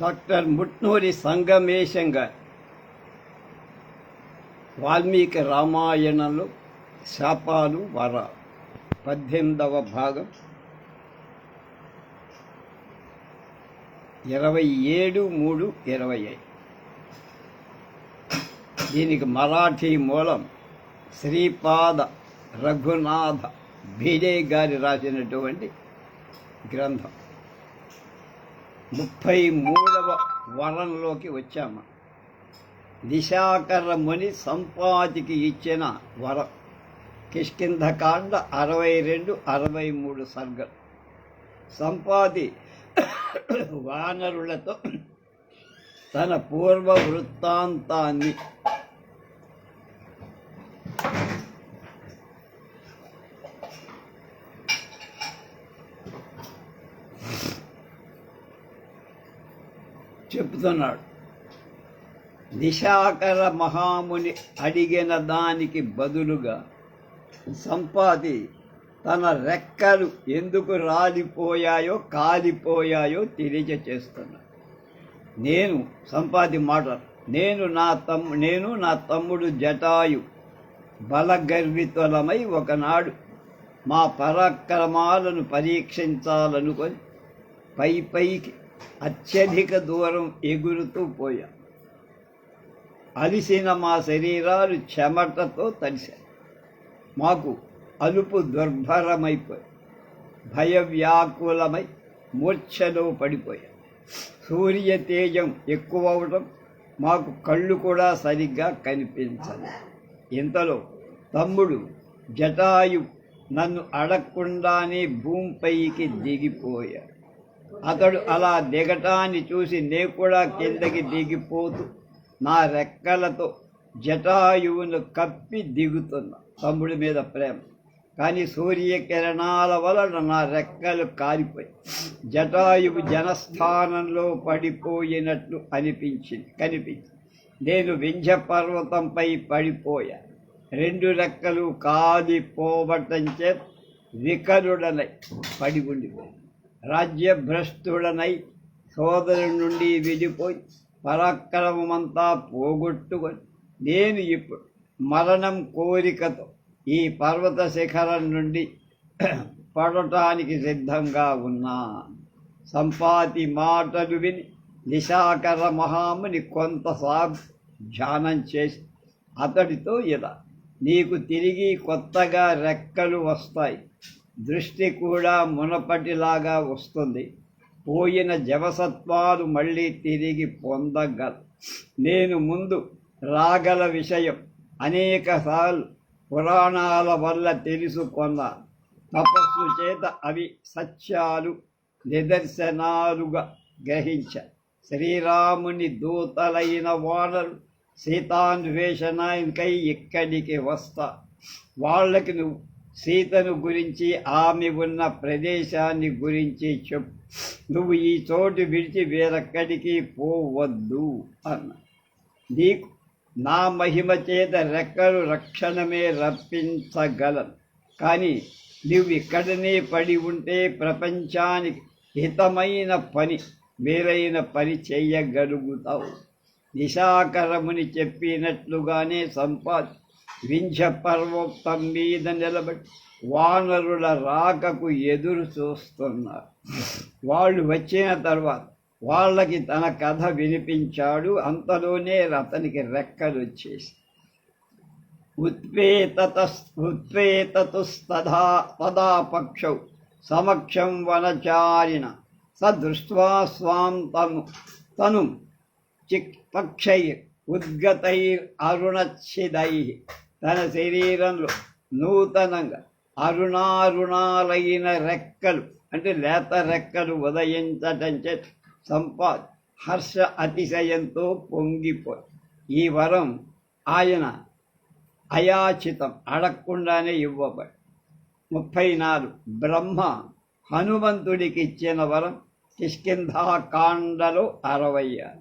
Doctor Mutnuri Sangamesam గారు వాల్మీకి రామాయణంలో శాపాలు వర పద్దెనిమిదవ భాగం. ఇరవై ఏడు మూడు ఇరవై ఐదు. దీనికి మరాఠీ మూలం శ్రీపాద రఘునాథ భీడే గారి రాసినటువంటి గ్రంథం. ముప్పై మూడవ వరంలోకి వచ్చాము. దిశాకర ముని సంపాతికి ఇచ్చిన వరం. కిష్కింధకాండ అరవై రెండు అరవై మూడు సర్గలు సంపాతి వానరులతో తన పూర్వ వృత్తాంతాన్ని చెప్తున్నాడు నిశాకర మహాముని అడిగిన దానికి బదులుగా సంపాది తన రెక్కలు ఎందుకు రాలిపోయాయో కాలిపోయాయో తెలియజేస్తున్నాడు. నేను సంపాది మాట నేను నా తమ్ము నేను నా తమ్ముడు జటాయు బలగర్వితులమై ఒకనాడు మా పరాక్రమాలను పరీక్షించాలనుకొని పై పైకి అత్యధిక దూరం ఎగురుతూ పోయాం. అలిసిన మా శరీరాలు చెమటతో తడిశాయి. మాకు అలుపు దుర్భరమైపోయి భయ వ్యాకులమై మూర్ఛలో పడిపోయాం సూర్య తేజం ఎక్కువ అవడం మాకు కళ్ళు కూడా సరిగ్గా కనిపించదు ఇంతలో తమ్ముడు జటాయు నన్ను అడగకుండానే భూమిపైకి దిగిపోయాడు. అతడు అలా దిగటాన్ని చూసి నే కూడా కిందకి దిగిపోతూ నా రెక్కలతో జటాయువును కప్పి దిగుతున్నా తమ్ముడి మీద ప్రేమ. కానీ సూర్యకిరణాల వలన నా రెక్కలు కాలిపోయి జటాయువు జనస్థానంలో పడిపోయినట్లు అనిపించింది కనిపించింది. నేను వింజ పర్వతంపై పడిపోయా. రెండు రెక్కలు కాలిపోవటం చేత వికరుడనై పడి ఉండిపోయాను. రాజ్యభ్రష్టుడనై సోదరు నుండి విడిపోయి పరాక్రమమంతా పోగొట్టుకొని నేను ఇప్పుడు మరణం కోరికతో ఈ పర్వత శిఖరం నుండి పడటానికి సిద్ధంగా ఉన్నా. సంపాతి మాటలు విని నిశాకర మహాముని కొంతసార్లు ధ్యానం చేసి అతడితో ఇలా నీకు తిరిగి కొత్తగా రెక్కలు వస్తాయి. దృష్టి కూడా మునపటిలాగా వస్తుంది. పోయిన జవసత్వాలు మళ్ళీ తిరిగి పొందగల. నేను ముందు రాగల విషయం అనేకసార్లు పురాణాల వల్ల తెలుసుకొన్న. తపస్సు చేత అవి సత్యాలు నిదర్శనాలుగా గ్రహించ. శ్రీరాముని దూతలైన వానరు సీతాన్వేషణకై ఇక్కడికి వస్తా. వాళ్ళకి నువ్వు సీతను గురించి ఆమె ఉన్న ప్రదేశాన్ని గురించి చెప్పు నువ్వు ఈ చోటు విడిచి వేరెక్కడికి పోవద్దు అన్న. నీకు నా మహిమ చేత రెక్కలు రక్షణమే రప్పించగలను కానీ నువ్వు ఇక్కడనే పడి ఉంటే ప్రపంచానికి హితమైన పని మేలైన పని చేయగలుగుతావు. నిశాకరముని చెప్పినట్లుగానే సంపాది వింధ్య పర్వతం మీద నిలబడి వానరుల రాకకు ఎదురు చూస్తున్నారు. వాళ్ళు వచ్చిన తర్వాత వాళ్ళకి తన కథ వినిపించాడు. అంతలోనే అతనికి రెక్కలు వచ్చేసి ఉత్పేతత ఉత్పేతతుస్తదా తదా పక్షౌ సమక్షం వనచారిణ సదృష్ట్వా స్వాం తను తను చిక్ పక్షై ఉద్గతైర్ అరుణచ్ఛిదై. తన శరీరంలో నూతనంగా అరుణారుణాలైన రెక్కలు అంటే లేత రెక్కలు ఉదయించటం చే సంపాద్ హర్ష అతిశయంతో పొంగిపోయి. ఈ వరం ఆయన అయాచితం అడగకుండానే ఇవ్వబడి. ముప్పై నాలుగు బ్రహ్మ హనుమంతుడికి ఇచ్చిన వరం కిష్కింధాకాండలో అరవై ఆరు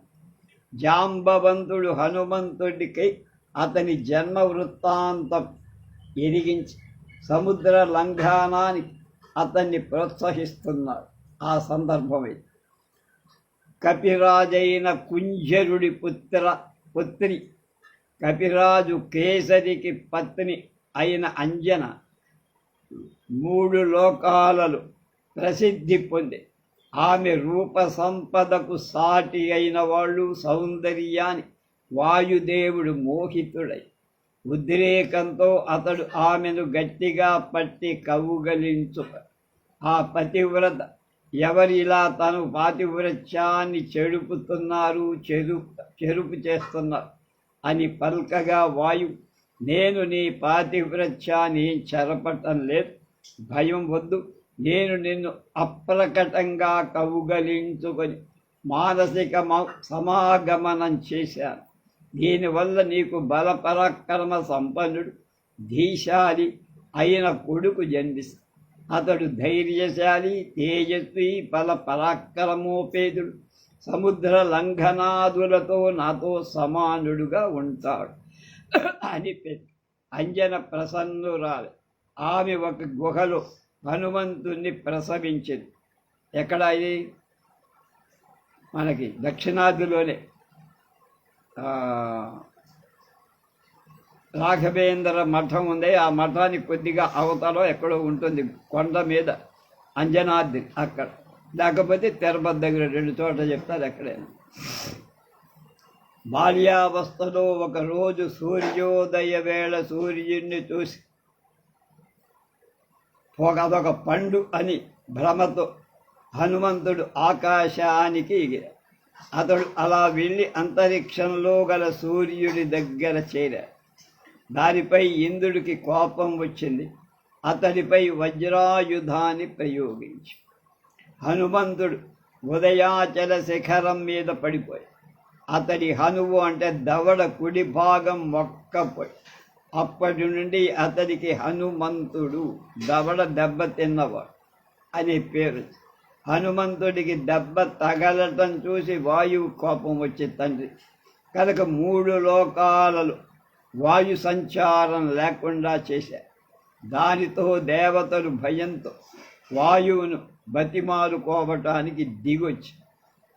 జాంబవంతుడు హనుమంతుడికి అతని జన్మ వృత్తాంతం ఎరిగించి సముద్ర లంఘానానికి అతన్ని ప్రోత్సహిస్తున్నాడు ఆ సందర్భమే కపిరాజైన కుంజరుడి పుత్ర పుత్రి కపిరాజు కేసరికి పత్ని అయిన అంజన మూడు లోకాలలో ప్రసిద్ధి పొంది ఆమె రూప సంపదకు సాటి అయిన వాళ్ళు సౌందర్యాన్ని వాయుదేవుడు మోహితుడై. ఉద్రేకంతో అతడు ఆమెను గట్టిగా పట్టి కవ్వుగలించు. ఆ పతివ్రత ఎవరిలా తను పాతివ్రత్యాన్ని చెడుపుతున్నారు చెరు చెరుపు చేస్తున్నారు అని పల్కగా వాయు నేను నీ పాతివ్రత్యాన్ని చెరపటం లేదు భయం వద్దు నేను నిన్ను అప్రకటంగా కవుగలించుకొని మానసిక మ- సమాగమనం చేశాను. దీనివల్ల నీకు బలపరాక్రమ సంపన్నుడు ధీశాలి అయిన కొడుకు జన్మిస్తాడు అతడు ధైర్యశాలి తేజస్వి బల పరాక్రమోపేతుడు సముద్ర లంఘనాదులతో నాతో సమానుడుగా ఉంటాడు అని పె- అంజన ప్రసన్నురాలి. ఆమె ఒక గుహలో హనుమంతుణ్ణి ప్రసవించింది. ఎక్కడ ఇది? మనకి దక్షిణాదిలోనే. రాఘవేంద్ర మఠం ఉంది ఆ మఠానికి కొద్దిగా అవతలో ఎక్కడో ఉంటుంది కొండ మీద అంజనాద్రి అక్కడ. లేకపోతే తిరుపతి దగ్గర రెండు చోట్ల చెప్తారు అక్కడే. బాల్యావస్థలో ఒకరోజు సూర్యోదయ వేళ సూర్యుడిని చూసి ఒక అదొక పండు అని భ్రమతో హనుమంతుడు ఆకాశానికి ఎగిరాడు. అతడు అలా వెళ్ళి అంతరిక్షంలో గల సూర్యుడి దగ్గర చేరాడు. దానిపై ఇంద్రుడికి కోపం వచ్చింది. అతడిపై వజ్రాయుధాన్ని ప్రయోగించి. హనుమంతుడు ఉదయాచల శిఖరం మీద పడిపోయి అతడి హనువు అంటే దవడ కుడి భాగం మొక్కపోయి అప్పటి నుండి అతడికి హనుమంతుడు దవడ దెబ్బ తిన్నవాడు అనే పేరు హనుమంతుడికి దెబ్బ తగలటం చూసి వాయువు కోపం వచ్చి తండ్రి. కనుక మూడు లోకాలలో వాయు సంచారం లేకుండా చేశారు దానితో దేవతలు భయంతో వాయువును బతిమాలుకోవటానికి దిగొచ్చి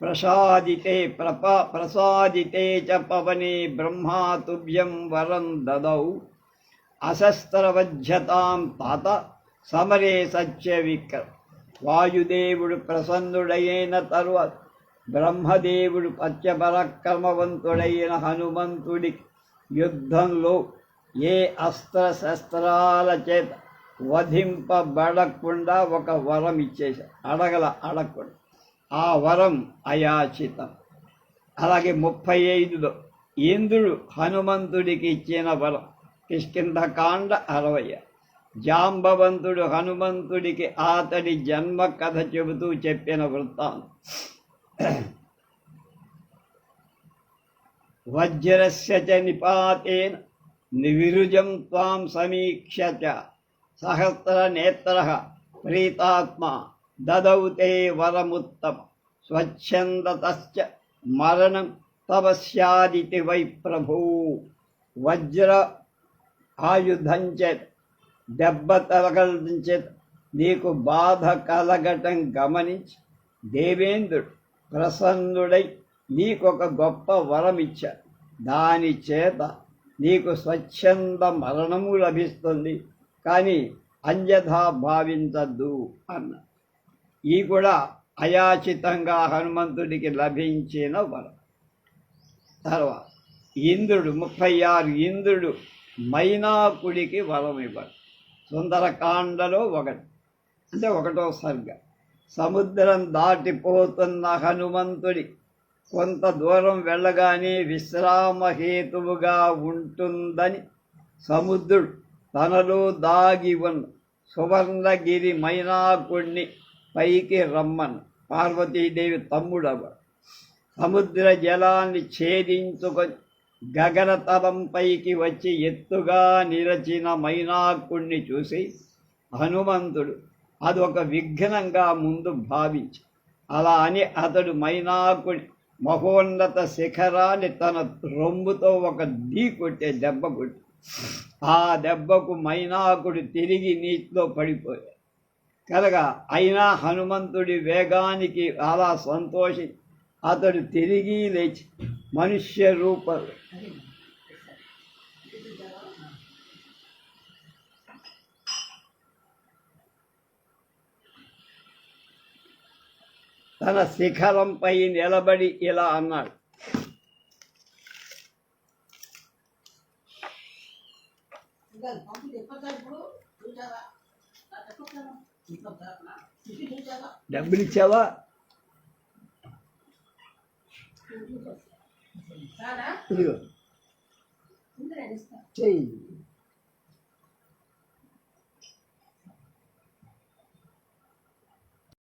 ప్రసాదితే ప్రప ప్రసాదితే చ పవనే బ్రహ్మాతుభ్యం వరం దదౌ. అశస్త్రవజ్యతాం తాత సమరే సత్య విక్ర వాయుదేవుడు ప్రసన్నుడైన తరువాత బ్రహ్మదేవుడు పత్యపరక్రమవంతుడైన హనుమంతుడికి యుద్ధంలో ఏ అస్త్ర శస్త్రాల చేత వధింపబడకుండా ఒక వరం ఇచ్చేశాడు అడగల అడగకుండా ఆ వరం అయాచితం. అలాగే ముప్పై ఐదులో ఇంద్రుడు హనుమంతుడికి ఇచ్చిన వరం కిష్కింధకాండ అరవై జాంబవంతుడు హనుమంతుడికి అతడి జన్మ కథ చెబుతూ చెప్పిన వృత్తాంతం. వజ్రస్య చ నిపాతేన నివిరుజం త్వాం సమీక్ష్య చ సహస్రనేత్ర ప్రీతాత్మ దదౌ తే వరముత్తమ స్వచ్ఛందతశ్చ మరణం తవ స్యాదితి వై ప్రభూ. వజ్ర ఆయుధం చేత దెబ్బ తగలడం చేత నీకు బాధ కలగటం గమనించి దేవేంద్రుడు ప్రసన్నుడై నీకొక గొప్ప వరం ఇచ్చాడు దాని చేత నీకు స్వచ్ఛంద మరణము లభిస్తుంది. కానీ అన్యథా భావించద్దు అన్న ఈ కూడా అయాచితంగా హనుమంతుడికి లభించిన వరం. తర్వాత ఇంద్రుడు ముప్పై ఆరు ఇంద్రుడు మైనాకుడికి వరం ఇవ్వడు సుందరకాండలో ఒకటి. అంటే ఒకటో సర్గ సముద్రం దాటిపోతున్న హనుమంతుడి. కొంత దూరం వెళ్ళగానే విశ్రామహేతువుగా ఉంటుందని సముద్రుడు తనలో దాగి ఉన్న సువర్ణగిరి మైనాకుడిని పైకి రమ్మను. పార్వతీదేవి తమ్ముడవ సముద్ర జలాన్ని ఛేదించుకొని గగనతలంపైకి వచ్చి ఎత్తుగా నిరచిన మైనాకుణ్ణి చూసి హనుమంతుడు అదొక విఘ్నంగా ముందు భావించి అలా అని అతడు మైనాకుడి మహోన్నత శిఖరాన్ని తన రొమ్ముతో ఒక ఢీ కొట్టే దెబ్బ కొట్టి ఆ దెబ్బకు మైనాకుడు తిరిగి నీటిలో పడిపోయాడు. కనుక అయినా హనుమంతుడి వేగానికి అలా సంతోషి అతడు తిరిగి లేచి మనుష్య రూప తన శిఖరంపై నిలబడి ఇలా అన్నాడు డబ్బులు ఇచ్చావా ఇదిగో చెయ్యి